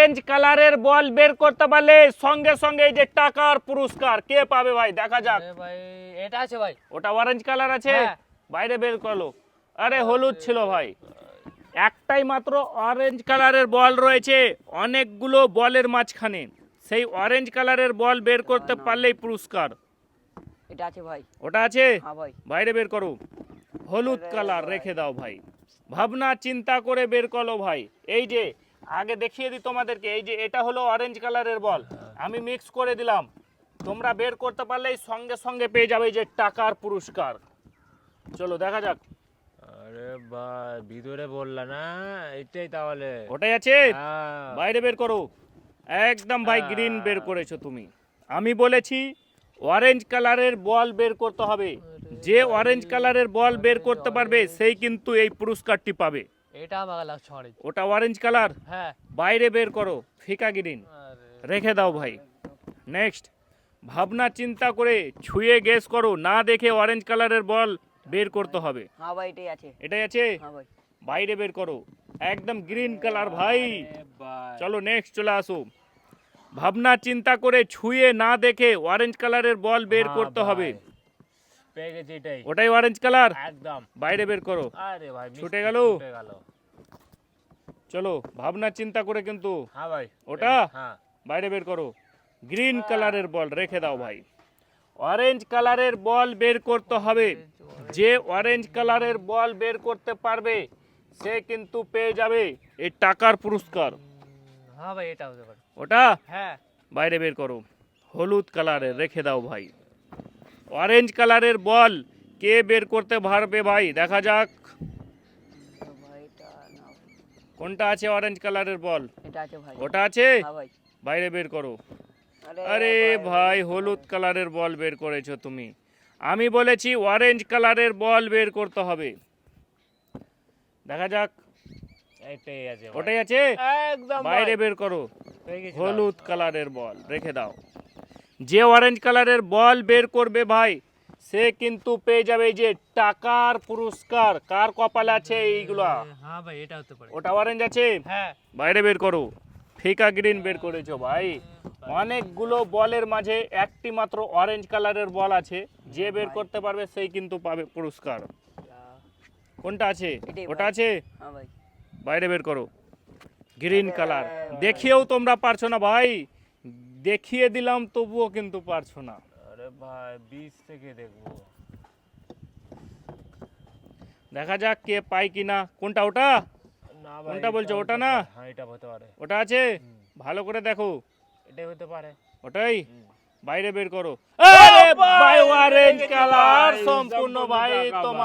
Orange কালারের বল বের করতে পারলে সঙ্গে সঙ্গে এই যে টাকার পুরস্কার কে পাবে ভাই? দেখা যাক। ভাই এটা আছে ভাই। ওটা অরেঞ্জ কালার আছে? হ্যাঁ। বাইরে বের করল। আরে হলুদ ছিল ভাই। একটাই মাত্র অরেঞ্জ কালারের বল রয়েছে। অনেকগুলো বলের মাঝখানে। সেই অরেঞ্জ কালারের বল বের করতে পারলেই পুরস্কার। এটা আছে ভাই। ওটা আছে? হ্যাঁ ভাই। বাইরে বের করো। হলুদ কালার রেখে দাও ভাই। ভাবনা চিন্তা করে বের করো ভাই। এই যে আগে দেখিয়ে দিই তোমাদেরকে এই যে এটা হলো অরেঞ্জ কালারের বল আমি মিক্স করে দিলাম। তোমরা বের করতে পারলেই সঙ্গে সঙ্গে পেয়ে যাবে এই যে টাকার পুরস্কার। চলো দেখা যাক। আরে ভাই ভিতরে বললা না এটাই তাহলে। ওটাই আছে? হ্যাঁ। বাইরে বের করো। একদম ভাই গ্রিন বের করেছ তুমি। আমি বলেছি অরেঞ্জ কালারের বল বের করতে হবে। যে অরেঞ্জ কালারের বল বের করতে পারবে সেই কিন্তু এই পুরস্কারটি পাবে। এটা আমাকে লাগছে অরেঞ্জ ওটা অরেঞ্জ কালার হ্যাঁ। বাইরে বের করো ফিকা গ্রিন। রেখে দাও ভাই। নেক্সট ভাবনা চিন্তা করে ছুঁয়ে গেস করো না দেখে অরেঞ্জ কালারের বল বের করতে হবে। হ্যাঁ ভাই এটাই আছে। এটাই আছে? হ্যাঁ ভাই। বাইরে বের করো। একদম গ্রিন কালার ভাই। চলো নেক্সট চলে আসো। ভাবনা চিন্তা করে ছুঁয়ে না দেখে অরেঞ্জ কালারের বল বের হ্যাঁ করতে হবে। পেয়ে গেছি এটাই। ওটাই অরেঞ্জ কালার একদম। বাইরে বের করো। আরে ভাই ছুটে গেল? ছুটে গেল। চলো ভাবনা চিন্তা করে কিন্তু হ্যাঁ ভাই ওটা? হ্যাঁ। বাইরে বের করো। গ্রিন কালারের বল রেখে দাও ভাই। অরেঞ্জ কালারের বল বের করতে হবে। যে অরেঞ্জ কালারের বল বের করতে পারবে সে কিন্তু পেয়ে যাবে এই টাকার পুরস্কার। হ্যাঁ ভাই এটা হতে পারে ওটা? হ্যাঁ। বাইরে বের করো। হলুদ কালারের রেখে দাও ভাই। অরেঞ্জ কালারের বল। কে বের করতে পারবে ভাই? দেখা যাক। কোনটা আছে অরেঞ্জ কালারের বল? এটা আছে ভাই ওটা আছে? ভাই বাইরে বের করো। আরে ভাই হলুদ কালারের বল বের করেছ তুমি। আমি বলেছি অরেঞ্জ কালারের বল বের করতে হবে। দেখা যাক। ওটাই আছে? একদম বাইরে বের করো। হলুদ কালারের বল। রেখে দাও। যে অরেঞ্জ কালারের বল বের করবে ভাই সে কিন্তু পেয়ে যাবে এই যে টাকার পুরস্কার। কার কপাল আছে এইগুলা? হ্যাঁ ভাই এটা হতে পারে। ওটা অরেঞ্জ আছে? হ্যাঁ। বাইরে বের করো। ফিকা গ্রিন বের করেছ ভাই। অনেকগুলো বলের মাঝে একটি মাত্র অরেঞ্জ কালারের বল আছে। যে বের করতে পারবে সেই কিন্তু পাবে পুরস্কার। কোনটা আছে? ওটা আছে? হ্যাঁ ভাই। বাইরে বের করো। Green colour. দেখিয়েও তোমরা পারছ না ভাই। দেখিয়ে দিলাম তবুও কিন্তু পারছ না। আরে ভাই বীজ থেকে দেখব। দেখা যাক কে পাই কিনা। কোনটা ওটা? না ভাই কোনটা এটা বলছো, ওটা না? হ্যাঁ এটা হতে পারে। ওটা আছে? ভালো করে দেখো। এটাই হতে পারে। ওটাই? বাইরে বের করো। আরে ভাই, অরেঞ্জ কালার সম্পূর্ণ ভাই তোমার